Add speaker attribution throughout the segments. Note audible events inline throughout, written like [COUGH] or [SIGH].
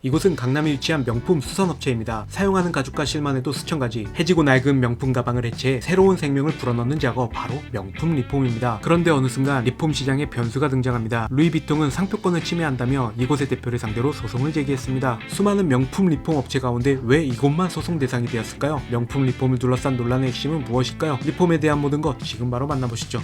Speaker 1: 이곳은 강남에 위치한 명품 수선업체입니다. 사용하는 가죽과 실만 해도 수천 가지. 해지고 낡은 명품 가방을 해체해 새로운 생명을 불어넣는 작업 바로 명품 리폼입니다. 그런데 어느 순간 리폼 시장에 변수가 등장합니다. 루이비통은 상표권을 침해한다며 이곳의 대표를 상대로 소송을 제기했습니다. 수많은 명품 리폼 업체 가운데 왜 이곳만 소송 대상이 되었을까요? 명품 리폼을 둘러싼 논란의 핵심은 무엇일까요? 리폼에 대한 모든 것 지금 바로 만나보시죠.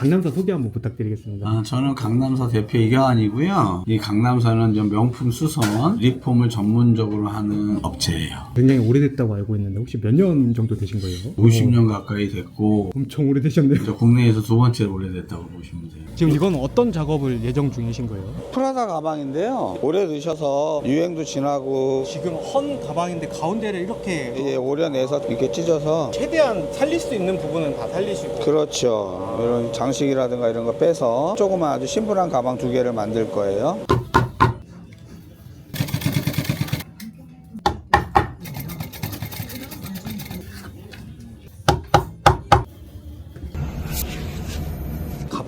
Speaker 1: 강남사 소개 한번 부탁드리겠습니다.
Speaker 2: 아, 저는 강남사 대표 이경환이고요. 이 강남사는 좀 명품 수선, 리폼을 전문적으로 하는 업체예요.
Speaker 1: 굉장히 오래됐다고 알고 있는데 혹시 몇 년 정도 되신 거예요?
Speaker 2: 50년 가까이 됐고
Speaker 1: 엄청 오래되셨네요.
Speaker 2: 저 국내에서 두 번째로 오래됐다고 보시면 돼요.
Speaker 1: 지금 이건 어떤 작업을 예정 중이신 거예요?
Speaker 2: 프라다 가방인데요. 오래 드셔서 유행도 지나고
Speaker 1: 지금 헌 가방인데 가운데를 이렇게
Speaker 2: 이제 오려내서 이렇게 찢어서
Speaker 1: 최대한 살릴 수 있는 부분은 다 살리시고
Speaker 2: 그렇죠. 이런 장 식이라든가 이런 거 빼서 조그만 아주 심플한 가방 두 개를 만들 거예요.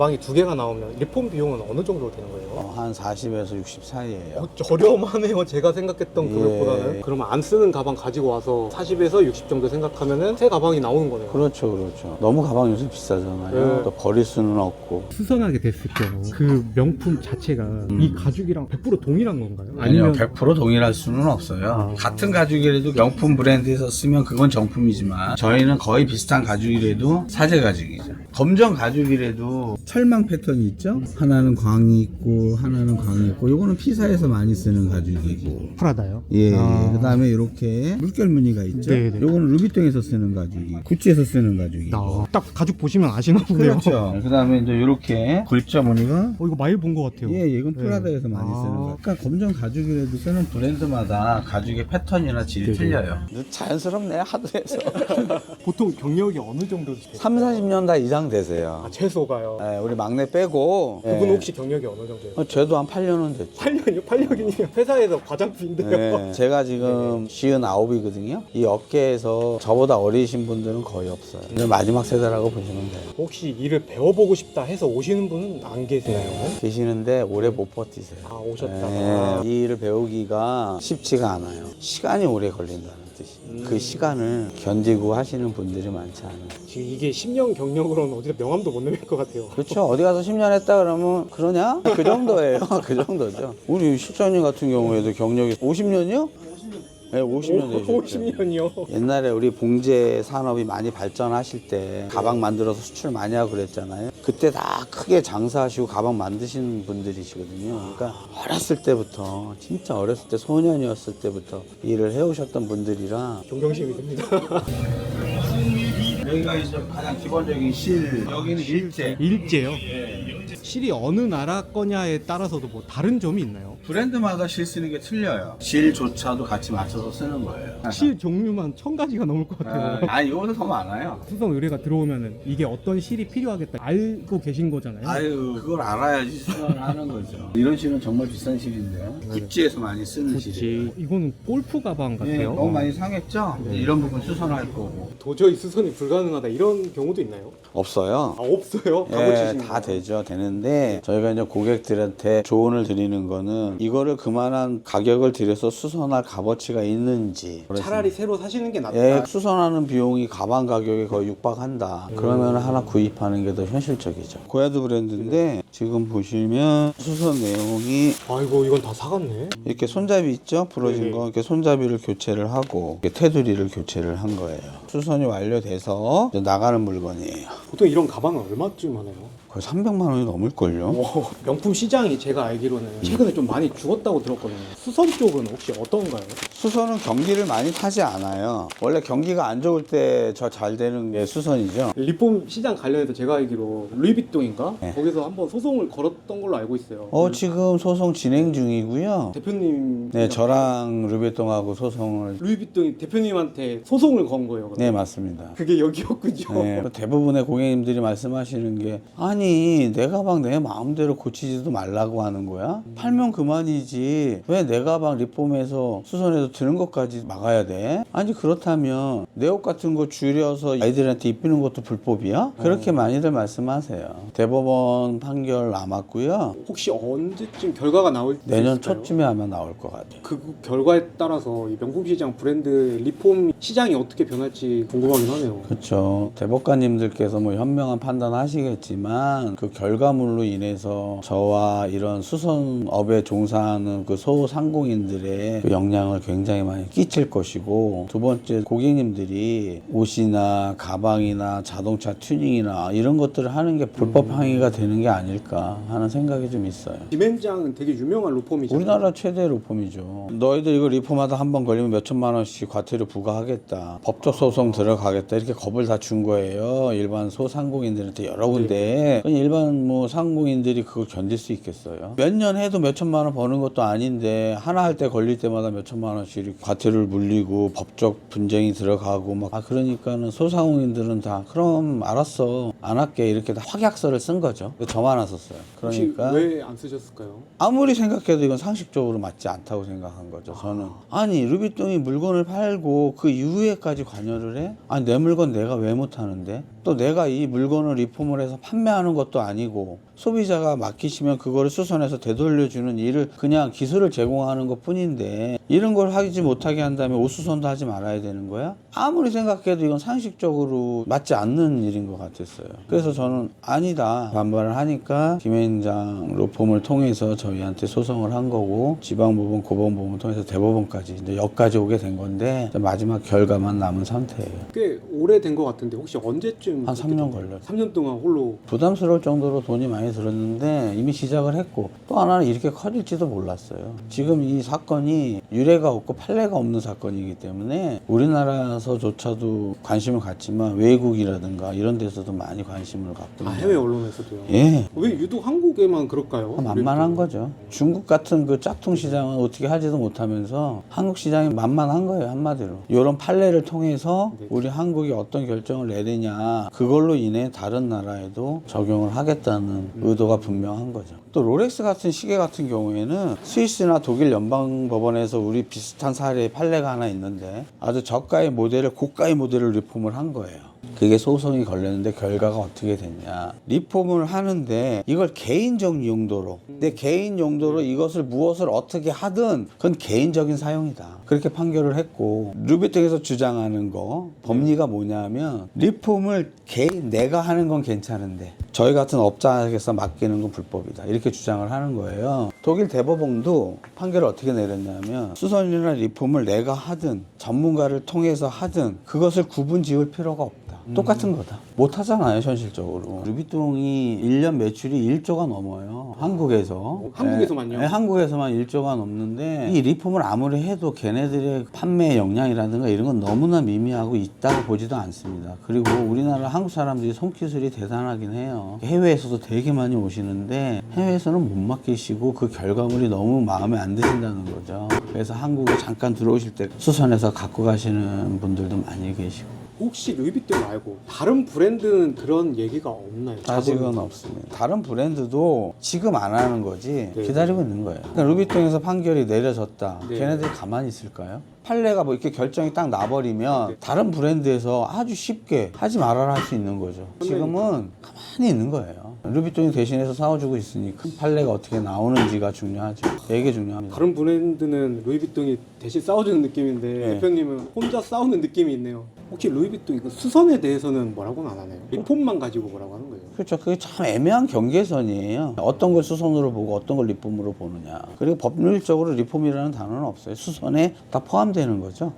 Speaker 1: 가방이 두 개가 나오면 리폼 비용은 어느 정도 되는 거예요?
Speaker 2: 어, 한 40에서 60 사이에요.
Speaker 1: 어, 저렴하네요. 제가 생각했던
Speaker 2: 예.
Speaker 1: 금액보다는. 그러면 안 쓰는 가방 가지고 와서 40에서 60 정도 생각하면은 새 가방이 나오는 거네요.
Speaker 2: 그렇죠, 그렇죠. 너무 가방 요새 비싸잖아요.
Speaker 1: 네.
Speaker 2: 또 버릴 수는 없고.
Speaker 1: 수선하게 됐을 경우 그 명품 자체가 이 가죽이랑 100% 동일한 건가요?
Speaker 2: 아니요, 100% 동일할 수는 없어요.
Speaker 1: 아.
Speaker 2: 같은 가죽이라도 명품 브랜드에서 쓰면 그건 정품이지만 저희는 거의 비슷한 가죽이라도 사제 가죽이죠. 검정 가죽이라도 철망 패턴이 있죠? 하나는 광이 있고 하나는 광이 있고 요거는 피사에서 많이 쓰는 가죽이고
Speaker 1: 프라다요?
Speaker 2: 예,
Speaker 1: 아.
Speaker 2: 그 다음에 이렇게 물결 무늬가 있죠.
Speaker 1: 네네.
Speaker 2: 요거는 루비통에서 쓰는 가죽이, 구찌에서 쓰는 가죽이.
Speaker 1: 아, 딱 가죽 보시면 아시나 보네요.
Speaker 2: 그렇죠. 그 다음에 이제 이렇게 글자 무늬가
Speaker 1: 어, 이거 많이 본 것 같아요.
Speaker 2: 예, 이건 프라다에서 많이
Speaker 1: 아.
Speaker 2: 쓰는 거예요. 그러니까 검정 가죽이라도 쓰는 브랜드마다 가죽의 패턴이나 질이
Speaker 1: 네네.
Speaker 2: 틀려요. 자연스럽네, 하도 해서. [LAUGHS]
Speaker 1: 보통 경력이 어느 정도 되세요?
Speaker 2: 3, 40년 다 이상 되세요.
Speaker 1: 아, 최소가요.
Speaker 2: 예, 우리 막내 빼고.
Speaker 1: 그분
Speaker 2: 예.
Speaker 1: 혹시 경력이 어느 정도 예요?
Speaker 2: 어, 쟤도 한 8년은 됐죠.
Speaker 1: 8년이요? 8년이요? 회사에서 과장님인데요.
Speaker 2: 예, 제가 지금 시은 아홉이거든요. 이 업계에서 저보다 어리신 분들은 거의 없어요. 이제 마지막 세대라고 보시면 돼요.
Speaker 1: 혹시 일을 배워보고 싶다 해서 오시는 분은 안 계시나요?
Speaker 2: 계시는데 오래 못 버티세요.
Speaker 1: 아, 오셨다가.
Speaker 2: 예, 이 일을 배우기가 쉽지가 않아요. 시간이 오래 걸린다는 뜻이. 그 시간을 견디고 하시는 분들이 많지 않아요.
Speaker 1: 지금 이게 10년 경력으로는 어디서 명함도 못 내밀 것 같아요.
Speaker 2: 그렇죠. 어디 가서 10년 했다 그러면 그러냐? 그 정도예요. [LAUGHS] 그 정도죠. 우리 실장님 같은 경우에도 경력이 50년이요? 네, 50년 되셨죠.
Speaker 1: 50년이요?
Speaker 2: 옛날에 우리 봉제 산업이 많이 발전하실 때 가방 만들어서 수출 많이 하고 그랬잖아요. 그때 다 크게 장사하시고 가방 만드시는 분들이시거든요. 그러니까 어렸을 때부터 진짜 어렸을 때 소년이었을 때부터 일을 해오셨던 분들이라
Speaker 1: 존경심이 듭니다.
Speaker 2: 여기가 이제 가장 기본적인 실 여기는 일제
Speaker 1: 일제요? 실이 어느 나라 거냐에 따라서도 뭐 다른 점이 있나요?
Speaker 2: 브랜드마다 실 쓰는 게 틀려요. 실조차도 같이 맞춰서 쓰는 거예요. [LAUGHS]
Speaker 1: 실 종류만 천 가지가 넘을 것 같아요.
Speaker 2: 아, 이거보다 더 많아요.
Speaker 1: 수성 의뢰가 들어오면은 이게 어떤 실이 필요하겠다 알고 계신 거잖아요.
Speaker 2: 아유, 그걸 알아야지 수선을 하는 거죠. 이런 실은 정말 비싼 실인데요. 구찌에서 많이 쓰는 실이에요.
Speaker 1: 이거는 골프 가방
Speaker 2: 예,
Speaker 1: 같아요.
Speaker 2: 너무 많이 상했죠? 이런 부분 수선할 거고.
Speaker 1: 도저히 수선이 불가능하다 이런 경우도 있나요?
Speaker 2: 없어요.
Speaker 1: 아 없어요.
Speaker 2: 예,
Speaker 1: 가보치신
Speaker 2: 다 되죠. 되는 데 저희가 이제 고객들한테 조언을 드리는 거는 이거를 그만한 가격을 들여서 수선할 값어치가 있는지
Speaker 1: 차라리 새로 사시는 게 낫다.
Speaker 2: 예, 수선하는 비용이 가방 가격에 거의 육박한다. 그러면 하나 구입하는 게 더 현실적이죠. 고야드 브랜드인데 지금 보시면 수선 내용이
Speaker 1: 아이고 이건 다 사갔네.
Speaker 2: 이렇게 손잡이 있죠? 부러진
Speaker 1: 네네.
Speaker 2: 거 이렇게 손잡이를 교체를 하고 이렇게 테두리를 교체를 한 거예요. 수선이 완료돼서 이제 나가는 물건이에요.
Speaker 1: 보통 이런 가방은 얼마쯤 하나요?
Speaker 2: 거의 300만 원이 넘을걸요?
Speaker 1: 오, 명품 시장이 제가 알기로는 최근에 좀 많이 죽었다고 들었거든요. 수선 쪽은 혹시 어떤가요?
Speaker 2: 수선은 경기를 많이 타지 않아요. 원래 경기가 안 좋을 때 저 잘 되는 게 수선이죠.
Speaker 1: 리폼 시장 관련해서 제가 알기로 루이비통인가
Speaker 2: 네.
Speaker 1: 거기서 한번 소송을 걸었던 걸로 알고 있어요.
Speaker 2: 어, 지금 소송 진행 중이고요.
Speaker 1: 대표님
Speaker 2: 네, 저랑 루베통하고 소송을.
Speaker 1: 루이비통이 대표님한테 소송을 건 거예요. 그럼?
Speaker 2: 네, 맞습니다.
Speaker 1: 그게 여기였군요.
Speaker 2: 네, 대부분의 고객님들이 말씀하시는 게 아니 아니 내 가방 내 마음대로 고치지도 말라고 하는 거야? 팔면 그만이지 왜 내 가방 리폼해서 수선해서 드는 것까지 막아야 돼? 아니 그렇다면 내 옷 같은 거 줄여서 아이들한테 입히는 것도 불법이야? 그렇게 많이들 말씀하세요 대법원 판결 남았고요
Speaker 1: 혹시 언제쯤 결과가 나올 수
Speaker 2: 내년? 초쯤에 아마 나올 것 같아요
Speaker 1: 그 결과에 따라서 이 명품 시장 브랜드 리폼 시장이 어떻게 변할지 궁금하긴 하네요.
Speaker 2: 그렇죠. 대법관님들께서 뭐 현명한 판단 하시겠지만 그 결과물로 인해서 저와 이런 수선업에 종사하는 그 소상공인들의 그 영향을 굉장히 많이 끼칠 것이고 두 번째 고객님들이 옷이나 가방이나 자동차 튜닝이나 이런 것들을 하는 게 불법 행위가 되는 게 아닐까 하는 생각이 좀 있어요.
Speaker 1: 김앤장은 되게 유명한 로펌이잖아요.
Speaker 2: 우리나라 최대 리폼이죠. 너희들 이거 리폼하다 한 번 걸리면 몇 천만 원씩 과태료 부과하겠다. 법적 소송 들어가겠다. 이렇게 겁을 다 준 거예요. 일반 소상공인들한테 여러 군데. 그냥 일반 뭐 상공인들이 그걸 견딜 수 있겠어요. 몇 년 해도 몇 천만 원 버는 것도 아닌데 하나 할 때 걸릴 때마다 몇 천만 원씩 과태료를 물리고 법적 분쟁이 들어가고 막 아 그러니까는 소상공인들은 다 그럼 알았어 안 할게 이렇게 다 확약서를 쓴 거죠. 저만 안 썼어요. 그러니까
Speaker 1: 왜 안 쓰셨을까요?
Speaker 2: 아무리 생각해도 이건 상식적으로 맞지 않다고 생각한 거죠. 저는 아니 루비통이 물건을 팔고 그 이후에까지 관여를 해? 아니 내 물건 내가 왜 못 하는데? 또 내가 이 물건을 리폼을 해서 판매하는 것도 아니고 소비자가 맡기시면 그거를 수선해서 되돌려주는 일을 그냥 기술을 제공하는 것 뿐인데 이런 걸 하지 못하게 한다면 옷 수선도 하지 말아야 되는 거야? 아무리 생각해도 이건 상식적으로 맞지 않는 일인 것 같았어요. 그래서 저는 아니다 반발을 하니까 김현장 로펌을 통해서 저희한테 소송을 한 거고 지방법원, 고법법원 통해서 대법원까지 이제 여기까지 오게 된 건데 마지막 결과만 남은 상태예요.
Speaker 1: 꽤 오래된 것 같은데 혹시 언제쯤
Speaker 2: 한 3년 걸렸어요.
Speaker 1: 3년 동안 홀로
Speaker 2: 부담 스러울 정도로 돈이 많이 들었는데 이미 시작을 했고 또 하나는 이렇게 커질지도 몰랐어요. 지금 이 사건이 유례가 없고 판례가 없는 사건이기 때문에 우리나라에서조차도 관심을 갖지만 외국이라든가 이런 데서도 많이 관심을 갖고
Speaker 1: 아, 해외 언론에서도요.
Speaker 2: 예.
Speaker 1: 왜 유독 한국에만 그럴까요?
Speaker 2: 만만한 거죠. 중국 같은 그 짝퉁 시장은 어떻게 하지도 못하면서 한국 시장이 만만한 거예요 한마디로. 이런 판례를 통해서
Speaker 1: 네.
Speaker 2: 우리 한국이 어떤 결정을 내리냐 그걸로 인해 다른 나라에도 적용을 하겠다는 의도가 분명한 거죠. 또 롤렉스 같은 시계 같은 경우에는 스위스나 독일 연방법원에서 우리 비슷한 사례의 판례가 하나 있는데 아주 저가의 모델을 고가의 모델을 리폼을 한 거예요. 그게 소송이 걸렸는데 결과가 어떻게 됐냐. 리폼을 하는데 이걸 개인적 용도로, 내 개인 용도로 이것을 무엇을 어떻게 하든 그건 개인적인 사용이다. 그렇게 판결을 했고, 루비텍에서 주장하는 거, 법리가 뭐냐면, 리폼을 개인, 내가 하는 건 괜찮은데, 저희 같은 업자에게서 맡기는 건 불법이다. 이렇게 주장을 하는 거예요. 독일 대법원도 판결을 어떻게 내렸냐면, 수선이나 리폼을 내가 하든, 전문가를 통해서 하든, 그것을 구분 지을 필요가 없다. 똑같은 거다. 못 하잖아요, 현실적으로. 루비통이 1년 매출이 1조가 넘어요. 한국에서.
Speaker 1: 한국에서만요?
Speaker 2: 네, 한국에서만 1조가 넘는데 이 리폼을 아무리 해도 걔네들의 판매 역량이라든가 이런 건 너무나 미미하고 있다고 보지도 않습니다. 그리고 우리나라 한국 사람들이 손기술이 대단하긴 해요. 해외에서도 되게 많이 오시는데 해외에서는 못 맡기시고 그 결과물이 너무 마음에 안 드신다는 거죠. 그래서 한국에 잠깐 들어오실 때 수선해서 갖고 가시는 분들도 많이 계시고.
Speaker 1: 혹시 루이비통 말고 다른 브랜드는 그런 얘기가 없나요?
Speaker 2: 아직은 없습니다. 다른 브랜드도 지금 안 하는 거지
Speaker 1: 네.
Speaker 2: 기다리고 있는 거예요. 그러니까 루비통에서 판결이 내려졌다.
Speaker 1: 네.
Speaker 2: 걔네들이 가만히 있을까요? 판례가 뭐 이렇게 결정이 딱 나버리면
Speaker 1: 네.
Speaker 2: 다른 브랜드에서 아주 쉽게 하지 말아라 할 수 있는 거죠. 지금은 가만히 있는 거예요. 루비통이 대신해서 싸워주고 있으니까 판례가 어떻게 나오는지가 중요하죠. 이게 중요합니다.
Speaker 1: 다른 브랜드는 루이비통이 대신 싸워주는 느낌인데
Speaker 2: 네.
Speaker 1: 대표님은 혼자 싸우는 느낌이 있네요. 혹시 루이비통 이거 수선에 대해서는 뭐라고는 안 하나요? 리폼만 가지고 뭐라고 하는 거예요?
Speaker 2: 그렇죠. 그게 참 애매한 경계선이에요. 어떤 걸 수선으로 보고 어떤 걸 리폼으로 보느냐. 그리고 법률적으로 리폼이라는 단어는 없어요. 수선에 다 포함되는 거죠.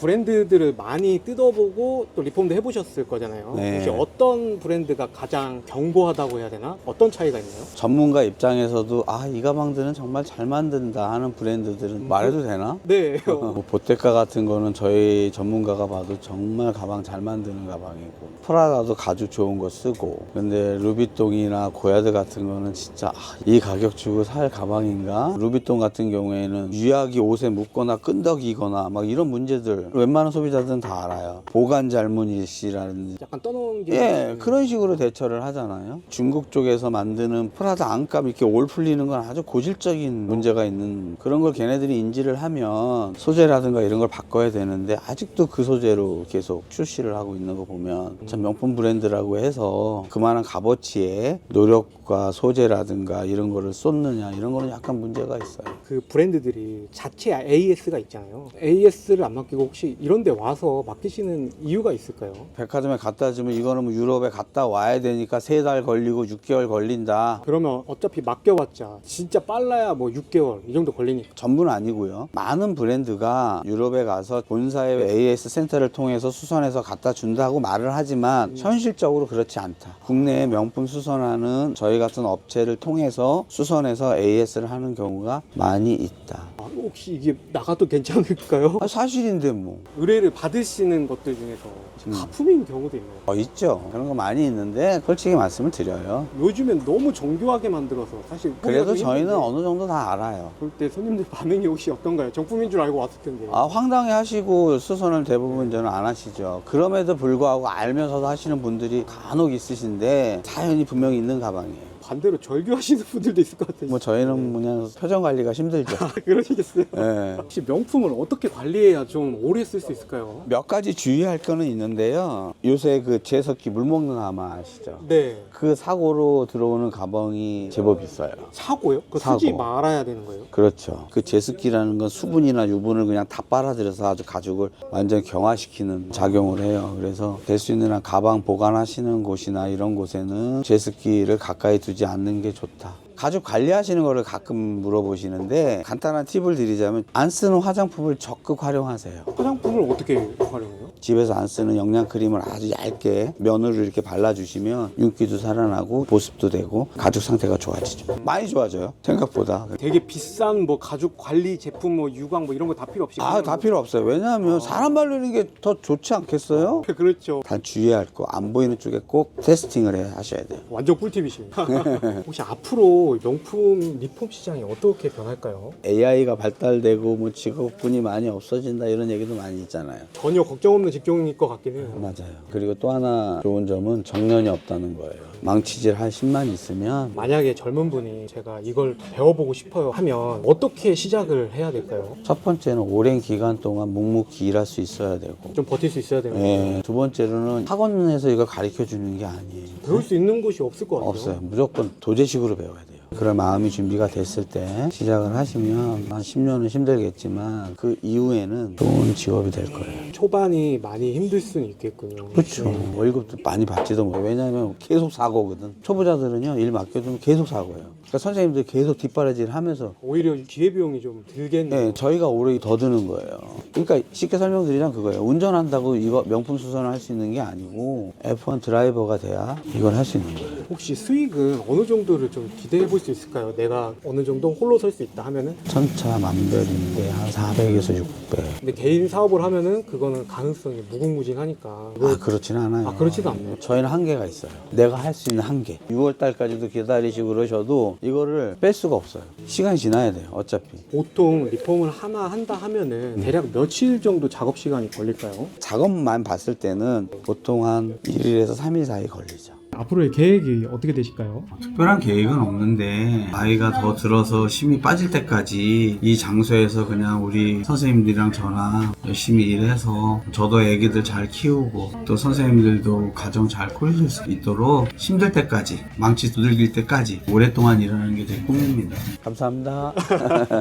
Speaker 1: 브랜드들을 많이 뜯어보고 또 리폼도 해보셨을 거잖아요.
Speaker 2: 네.
Speaker 1: 혹시 어떤 브랜드가 가장 견고하다고 해야 되나? 어떤 차이가 있나요?
Speaker 2: 전문가 입장에서도 아, 이 가방들은 정말 잘 만든다 하는 브랜드들은 말해도 되나?
Speaker 1: 네. [LAUGHS]
Speaker 2: 뭐 보테카 같은 거는 저희 전문가가 봐도 정말 가방 잘 만드는 가방이고 프라다도 가죽 좋은 거 쓰고 근데 루비통이나 고야드 같은 거는 진짜 아, 이 가격 주고 살 가방인가? 루비통 같은 경우에는 유약이 옷에 묻거나 끈덕이거나 막 이런 문제들 거를 웬만한 소비자들은 다 알아요. 보관 잘못이시라는
Speaker 1: 약간 떠놓은 게
Speaker 2: 예, 그런 식으로 대처를 하잖아요. 중국 쪽에서 만드는 프라다 안값 이렇게 올 풀리는 건 아주 고질적인 문제가 있는 그런 걸 걔네들이 인지를 하면 소재라든가 이런 걸 바꿔야 되는데 아직도 그 소재로 계속 출시를 하고 있는 거 보면 참 명품 브랜드라고 해서 그만한 값어치의 노력과 소재라든가 이런 거를 쏟느냐 이런 거는 약간 문제가 있어요.
Speaker 1: 그 브랜드들이 자체 AS가 있잖아요. AS를 안 맡기고 혹시 이런 데 와서 맡기시는 이유가 있을까요?
Speaker 2: 백화점에 갖다 주면 이거는 뭐 유럽에 갔다 와야 되니까 세 달 걸리고 6개월 걸린다.
Speaker 1: 그러면 어차피 맡겨봤자 진짜 빨라야 뭐 6개월 이 정도 걸리니까
Speaker 2: 전부는 아니고요. 많은 브랜드가 유럽에 가서 본사의 AS 센터를 통해서 수선해서 갖다 준다고 말을 하지만 현실적으로 그렇지 않다. 국내에 명품 수선하는 저희 같은 업체를 통해서 수선해서 AS를 하는 경우가 많이 있다.
Speaker 1: 아, 혹시 이게 나가도 괜찮을까요?
Speaker 2: 아, 사실인데 뭐.
Speaker 1: 의뢰를 받으시는 것들 중에서
Speaker 2: 음.
Speaker 1: 가품인 경우도 있나요?
Speaker 2: 어, 있죠. 그런 거 많이 있는데 솔직히 말씀을 드려요.
Speaker 1: 요즘엔 너무 정교하게 만들어서 사실
Speaker 2: 그래도 저희는
Speaker 1: 힘든데
Speaker 2: 어느 정도 다 알아요.
Speaker 1: 그럴 때 손님들 반응이 혹시 어떤가요? 정품인 줄 알고 왔을 텐데
Speaker 2: 아, 황당해 하시고 수선을 대부분 저는 안 하시죠. 그럼에도 불구하고 알면서도 하시는 분들이 간혹 있으신데 사연이 분명히 있는 가방이에요.
Speaker 1: 반대로 절교하시는 [LAUGHS] 분들도 있을 것 같아요
Speaker 2: 뭐 저희는 그냥 표정 관리가 힘들죠.
Speaker 1: 그러시겠어요?
Speaker 2: 예.
Speaker 1: 혹시 명품을 어떻게 관리해야 좀 오래 쓸 수 있을까요?
Speaker 2: 몇 가지 주의할 거는 있는데요. 요새 그 제석기 물 먹는 하마 아시죠?
Speaker 1: 네
Speaker 2: 그 사고로 들어오는 가방이 제법 있어요.
Speaker 1: 사고요? 그
Speaker 2: 사고.
Speaker 1: 쓰지 말아야 되는 거예요?
Speaker 2: 그렇죠. 그 제습기라는 건 수분이나 유분을 그냥 다 빨아들여서 아주 가죽을 완전 경화시키는 작용을 해요. 그래서 될 수 있는 한 가방 보관하시는 곳이나 이런 곳에는 제습기를 가까이 두지 않는 게 좋다. 가죽 관리하시는 거를 가끔 물어보시는데 간단한 팁을 드리자면 안 쓰는 화장품을 적극 활용하세요.
Speaker 1: 화장품을 어떻게 활용해요?
Speaker 2: 집에서 안 쓰는 영양 크림을 아주 얇게 면으로 이렇게 발라주시면 윤기도 살아나고 보습도 되고 가죽 상태가 좋아지죠. 많이 좋아져요. 생각보다.
Speaker 1: 되게 비싼 뭐 가죽 관리 제품 뭐 유광 뭐 이런 거 다 필요 없이
Speaker 2: 아,
Speaker 1: 그냥
Speaker 2: 다
Speaker 1: 뭐-
Speaker 2: 필요 없어요. 왜냐하면 사람 바르는 게 더 좋지 않겠어요? [LAUGHS]
Speaker 1: 그렇죠
Speaker 2: 단 주의할 거 안 보이는 쪽에 꼭 테스팅을 해 하셔야 돼요.
Speaker 1: 완전 꿀팁이시네요 [LAUGHS] 혹시 앞으로 명품 리폼 시장이 어떻게 변할까요?
Speaker 2: AI가 발달되고 뭐 직업군이 많이 없어진다 이런 얘기도 많이 있잖아요.
Speaker 1: 전혀 걱정 없는 직종일 것 같긴 해요
Speaker 2: 맞아요. 그리고 또 하나 좋은 점은 정년이 없다는 거예요. 망치질 한 10만 있으면
Speaker 1: 만약에 젊은 분이 제가 이걸 배워보고 싶어요 하면 어떻게 시작을 해야 될까요?
Speaker 2: 첫 번째는 오랜 기간 동안 묵묵히 일할 수 있어야 되고
Speaker 1: 좀 버틸 수 있어야 되는 거예요
Speaker 2: 예, 두 번째로는 학원에서 이걸 가르쳐 주는 게 아니에요.
Speaker 1: 배울 수 있는 곳이 없을 것 같아요
Speaker 2: 없어요. 무조건 도제식으로 배워야 돼요. 그럴 마음이 준비가 됐을 때 시작을 하시면 한 10년은 힘들겠지만 그 이후에는 좋은 직업이 될 거예요.
Speaker 1: 초반이 많이 힘들 수는 있겠군요
Speaker 2: 그렇죠.
Speaker 1: 네.
Speaker 2: 월급도 많이 받지도 못해요. 왜냐하면 계속 사고거든. 초보자들은요, 일 맡겨두면 계속 사고예요. 그러니까 선생님들이 계속 뒷바라지를 하면서
Speaker 1: 오히려 기회비용이 좀 들겠네요
Speaker 2: 네, 저희가 오래 더 드는 거예요. 그러니까 쉽게 설명드리자면 그거예요. 운전한다고 이거 명품 수선을 할 수 있는 게 아니고 F1 드라이버가 돼야 이걸 할 수 있는 거예요.
Speaker 1: 혹시 수익은 어느 정도를 좀 기대해 볼 수 있을까요? 내가 어느 정도 홀로 설 수 있다 하면은
Speaker 2: 천차만별인데 한 400에서 600.
Speaker 1: 근데 개인 사업을 하면은 그거는 가능성이 무궁무진하니까
Speaker 2: 아, 그렇지는 않아요.
Speaker 1: 아, 그렇지도 않네요.
Speaker 2: 저희는 한계가 있어요. 내가 할 수 있는 한계. 6월 달까지도 기다리시고 그러셔도 이거를 뺄 수가 없어요. 시간이 지나야 돼요. 어차피.
Speaker 1: 보통 리폼을 하나 한다 하면은 대략 며칠 정도 작업 시간이 걸릴까요?
Speaker 2: 작업만 봤을 때는 보통 한 1일에서 3일 사이 걸리죠.
Speaker 1: 앞으로의 계획이 어떻게 되실까요?
Speaker 2: 특별한 계획은 없는데 나이가 더 들어서 힘이 빠질 때까지 이 장소에서 그냥 우리 선생님들이랑 저랑 열심히 일해서 저도 애기들 잘 키우고 또 선생님들도 가정 잘 꾸리실 수 있도록 힘들 때까지 망치 두들길 때까지 오랫동안 일하는 게 제 꿈입니다. 감사합니다. [LAUGHS]